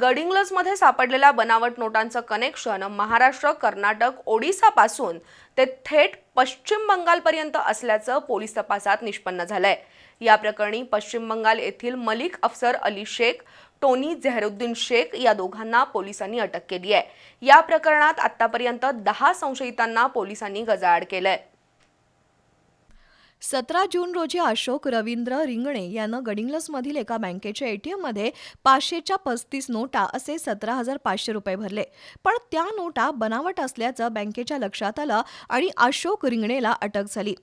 गडिंग्लजमध्ये सापडलेल्या बनावट नोटांचं कनेक्शन महाराष्ट्र कर्नाटक ओडिसापासून ते थेट पश्चिम बंगालपर्यंत असल्याचं पोलीस तपासात निष्पन्न झालंय. या प्रकरणी पश्चिम बंगाल येथील मलिक अफसर अली शेख टोनी झेहरुद्दीन शेख या दोघांना पोलिसांनी अटक केली आहे. या प्रकरणात आतापर्यंत दहा संशयितांना पोलिसांनी गजाआड केलंय. सतरा जून रोजी अशोक रवींद्र रिंगणे यानं गडिंग्लसमधील एका बँकेच्या एटीएममध्ये पाचशेच्या पस्तीस नोटा असे सतरा हजार पाचशे रुपये भरले. पण त्या नोटा बनावट असल्याचं बँकेच्या लक्षात आलं आणि अशोक रिंगणेला अटक झाली.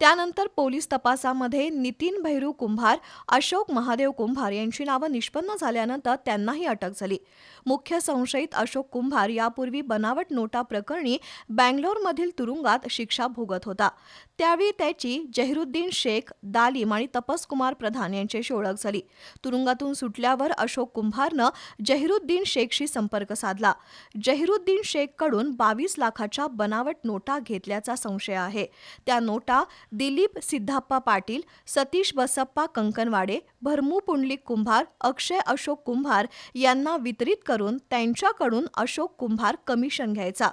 त्यानंतर पोलीस तपासामध्ये नितीन भैरू कुंभार अशोक महादेव कुंभार यांची नावं निष्पन्न झाल्यानंतर त्यांनाही अटक झाली. मुख्य संशयित अशोक कुंभार यापूर्वी बनावट नोटा प्रकरणी बँगलोरमधील तुरुंगात शिक्षा भोगत होता. त्यावेळी त्याची जहिरुद्दीन शेख दालिम आणि तपसकुमार प्रधान यांच्याशी ओळख झाली. तुरुंगातून सुटल्यावर अशोक कुंभारनं जहिरुद्दीन शेखशी संपर्क साधला. जहिरुद्दीन शेखकडून बावीस लाखाच्या बनावट नोटा घेतल्याचा संशय आहे. त्या नोटा दिलीप सिद्धाप्पा पाटील सतीश बसप्पा कंकनवाडे भरमू पुंडलिक कुंभार अक्षय अशोक कुंभार यांना वितरित करून त्यांच्याकडून अशोक कुंभार कमिशन घ्यायचा.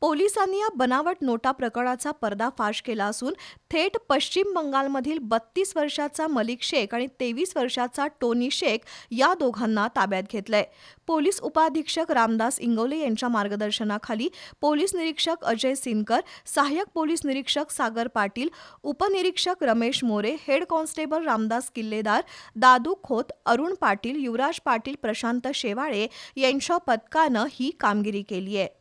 पोलिसांनी या बनावट नोटा प्रकरणाचा पर्दाफाश केला असून थेट पश्चिम बंगालमधील बत्तीस वर्षाचा मलिक शेख आणि तेवीस वर्षाचा टोनी शेख या दोघांना ताब्यात घेतलंय. पोलीस उपाधीक्षक रामदास इंगवले यांच्या मार्गदर्शनाखाली पोलीस निरीक्षक अजय सिनकर सहाय्यक पोलीस निरीक्षक सागर पाटील उपनिरीक्षक रमेश मोरे हेड कॉन्स्टेबल रामदास किल्लेदार दादू खोत अरुण पाटील युवराज पाटील प्रशांत शेवाळे यांच्या पथकानं ही कामगिरी केली आहे.